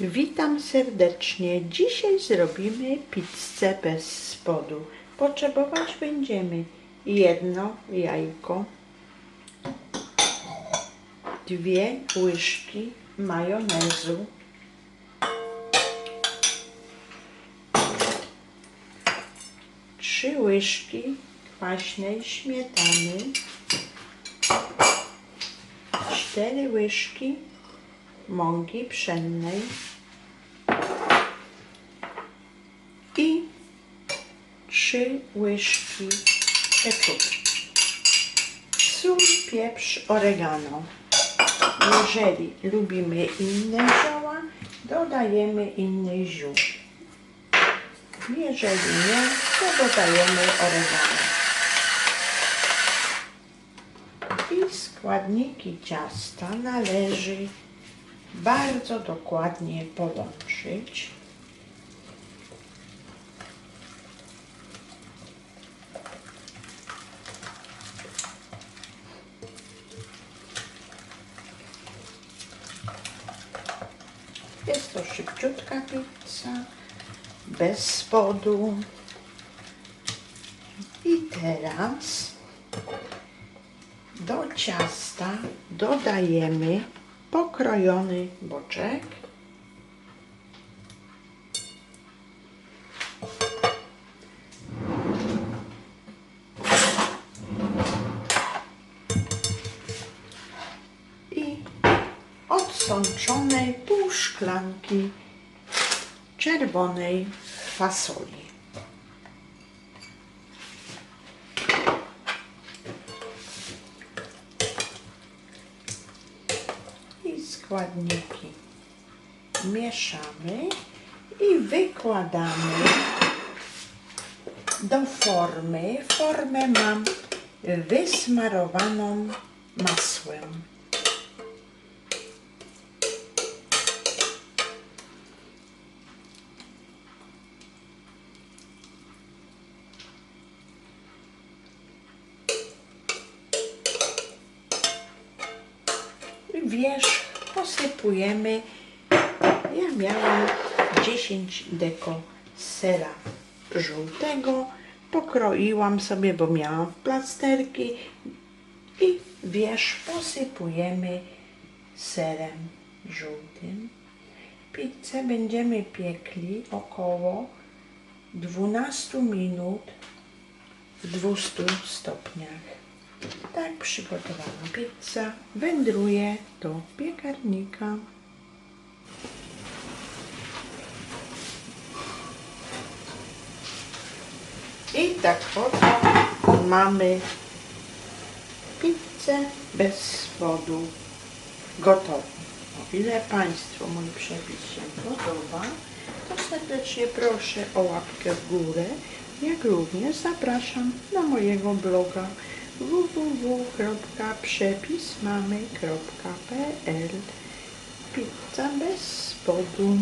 Witam serdecznie. Dzisiaj zrobimy pizzę bez spodu. Potrzebować będziemy jedno jajko, dwie łyżki majonezu, trzy łyżki kwaśnej śmietany, cztery łyżki mąki pszennej i trzy łyżki keczupu. Sól, pieprz, oregano. Jeżeli lubimy inne zioła, dodajemy inny ziół. Jeżeli nie, to dodajemy oregano. I składniki ciasta należy bardzo dokładnie połączyć. Jest to szybciutka pizza, bez spodu. I teraz do ciasta dodajemy pokrojony boczek. I odsączone pół szklanki czerwonej fasoli. Składniki mieszamy i wykładamy do formy. Formę mam wysmarowaną masłem. wierzch posypujemy. Ja miałam 10 deko sera żółtego. Pokroiłam sobie, bo miałam plasterki i wierzch posypujemy serem żółtym. Pizzę będziemy piekli około 12 minut w 200 stopniach. Tak przygotowana pizza wędruje do I tak oto mamy pizzę bez spodu. Gotową. O ile Państwu mój przepis się podoba, to serdecznie proszę o łapkę w górę, jak również zapraszam na mojego bloga www.przepismamy.pl Pizza bez spodu.